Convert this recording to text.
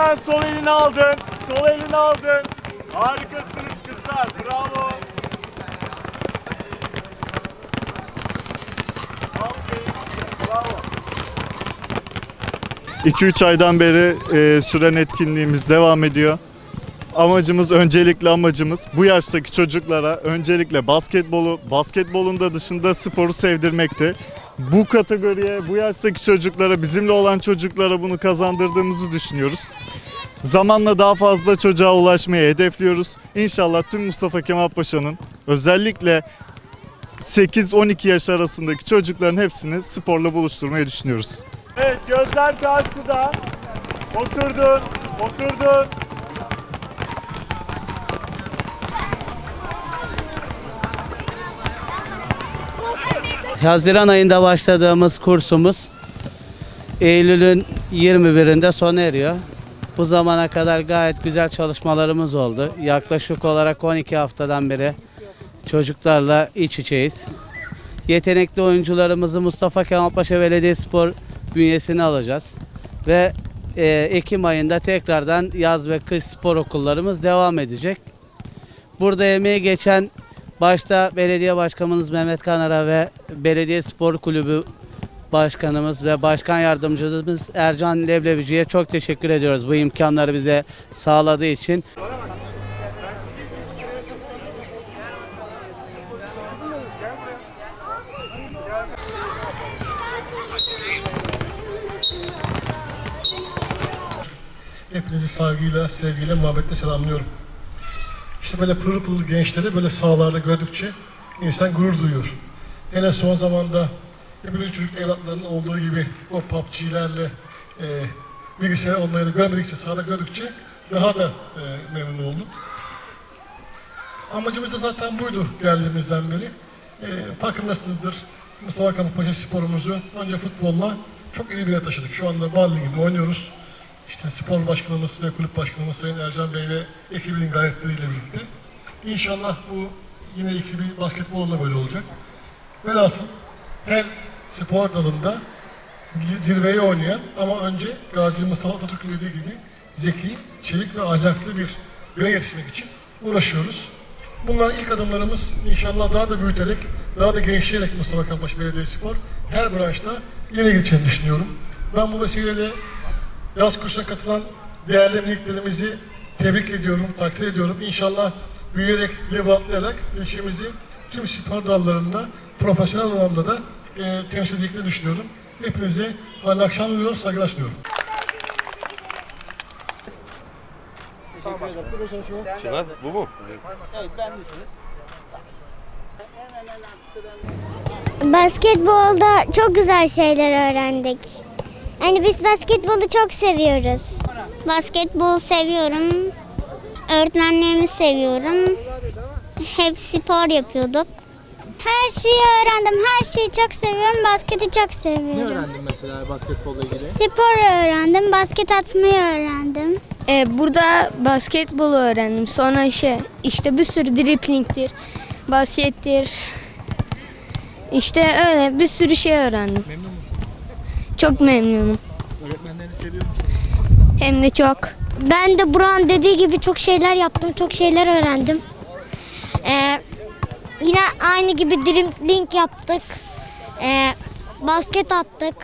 Hemen sol elini aldın. Sol elini aldın. Harikasınız kızlar. Bravo. Bravo. 2-3 aydan beri e, süren etkinliğimiz devam ediyor. Amacımız öncelikle amacımız bu yaştaki çocuklara öncelikle basketbolu, basketbolun da dışında sporu sevdirmekti. Bu kategoriye, bu yaştaki çocuklara, bizimle olan çocuklara bunu kazandırdığımızı düşünüyoruz. Zamanla daha fazla çocuğa ulaşmayı hedefliyoruz. İnşallah tüm Mustafa Kemal Paşa'nın özellikle 8-12 yaş arasındaki çocukların hepsini sporla buluşturmayı düşünüyoruz. Evet gözler karşıda. Oturdun, oturdun. Haziran ayında başladığımız kursumuz Eylül'ün 21'inde sona eriyor. Bu zamana kadar gayet güzel çalışmalarımız oldu. Yaklaşık olarak 12 haftadan beri çocuklarla iç içeyiz. Yetenekli oyuncularımızı Mustafa Kemal Paşa Belediyespor bünyesine alacağız. Ve e, Ekim ayında tekrardan yaz ve kış spor okullarımız devam edecek. Burada emeği geçen başta belediye başkanımız Mehmet Kanara ve belediye spor kulübü başkanımız ve başkan yardımcımız Ercan Leblebici'ye çok teşekkür ediyoruz bu imkanları bize sağladığı için. Hepinizi saygıyla, sevgiyle, muhabbetle selamlıyorum. İşte böyle pırıl pırıl gençleri böyle sahalarda gördükçe insan gurur duyuyor. Hele son zamanda hepimiz çocuk evlatlarının olduğu gibi o PUBG'lerle e, bilgisayar onları görmedikçe, sahada gördükçe daha da e, memnun oldum. Amacımız da zaten buydu geldiğimizden beri. E, farkındasınızdır. Mustafa Kemal Paşa sporumuzu önce futbolla çok iyi bir yere taşıdık. Şu anda Bal Ligi'nde oynuyoruz. İşte spor başkanımız ve kulüp başkanımız Sayın Ercan Bey ve ekibinin gayretleriyle birlikte. İnşallah bu yine ekibi basketbolda da böyle olacak. Velhasıl her spor dalında zirveyi oynayan ama önce Gazi Mustafa Atatürk'ün dediği gibi zeki, çevik ve ahlaklı bir birey yetişmek için uğraşıyoruz. Bunlar ilk adımlarımız inşallah daha da büyüterek, daha da genişleyerek Mustafa Kemal Belediyespor her branşta ileri geçeceğini düşünüyorum. Ben bu vesileyle yaz kursuna katılan değerli miniklerimizi tebrik ediyorum, takdir ediyorum. İnşallah büyüyerek, level atlayarak ilçemizi tüm spor dallarında, profesyonel anlamda da e, temsil edeceklerini düşünüyorum. Hepinize hayırlı akşamlar diliyorum, saygılar sunuyorum. Çınar bu mu? Basketbolda çok güzel şeyler öğrendik. Yani biz basketbolu çok seviyoruz. Basketbol seviyorum. Öğretmenlerimi seviyorum. Hep spor yapıyorduk. Her şeyi öğrendim. Her şeyi çok seviyorum. Basketi çok seviyorum. Ne öğrendin mesela basketbolla ilgili? Spor öğrendim. Basket atmayı öğrendim. Ee, burada basketbolu öğrendim. Sonra işte, işte bir sürü driplingtir, baskettir. İşte öyle bir sürü şey öğrendim. Memnun? Çok memnunum. Öğretmenlerini seviyor musun? Hem de çok. Ben de Burak'ın dediği gibi çok şeyler yaptım, çok şeyler öğrendim. Ee, yine aynı gibi dribbling yaptık. Ee, basket attık.